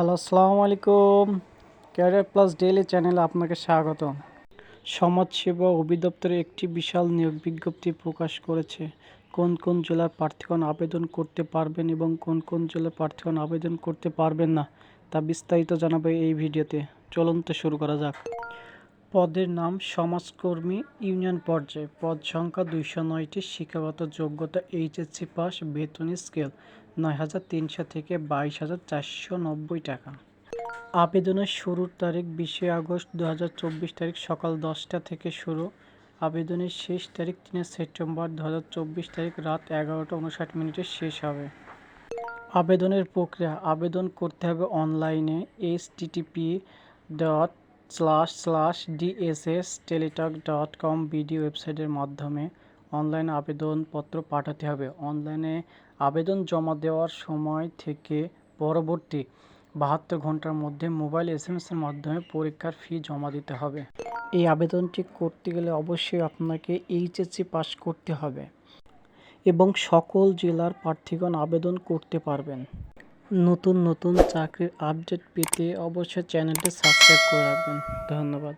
Hello, আসসালামু আলাইকুম। Career plus daily চ্যানেলে আপনাকে স্বাগত সমাজসেবা অধিদপ্তরে একটি বিশাল নিয়োগ বিজ্ঞপ্তি প্রকাশ করেছে। কোন কোন জেলার প্রার্থীগণ আবেদন করতে পারবেন এবং কোন কোন জেলার প্রার্থীগণ আবেদন করতে পারবেন না, তা বিস্তারিত জানাবে এই ভিডিওতে। চলুন তো শুরু করা যাক। পদের নাম সমাজকর্মী ইউনিয়ন পর্যায়ে। পদ সংখ্যা দুইশো নয়টি। শিক্ষাগত যোগ্যতা এইচএসসি পাস, বেতন স্কেল। নয় হাজার তিনশো থেকে বাইশ হাজার চারশো নব্বই টাকা। আবেদনের শুরুর তারিখ বিশে আগস্ট দু হাজার চব্বিশ তারিখ সকাল দশটা থেকে শুরু। আবেদনের শেষ তারিখ তিনে সেপ্টেম্বর দু হাজার চব্বিশ তারিখ রাত এগারোটা উনষাট মিনিটে শেষ হবে। আবেদনের প্রক্রিয়া, আবেদন করতে হবে অনলাইনে এস TTP dot slash slash D S S Teletalk dot com B D ওয়েবসাইটের মাধ্যমে। অনলাইন আবেদনপত্র পাঠাতে হবে। অনলাইনে আবেদন জমা দেওয়ার সময় থেকে পরবর্তী বাহাত্তর ঘণ্টার মধ্যে মোবাইল এস এম এসের মাধ্যমে পরীক্ষার ফি জমা দিতে হবে। এই আবেদনটি করতে গেলে অবশ্যই আপনাকে এইচএসসি পাস করতে হবে এবং সকল জেলার প্রার্থীগণ আবেদন করতে পারবেন। নতুন নতুন চাকরির আপডেট পেতে অবশ্যই চ্যানেলটি সাবস্ক্রাইব করে রাখবেন। ধন্যবাদ।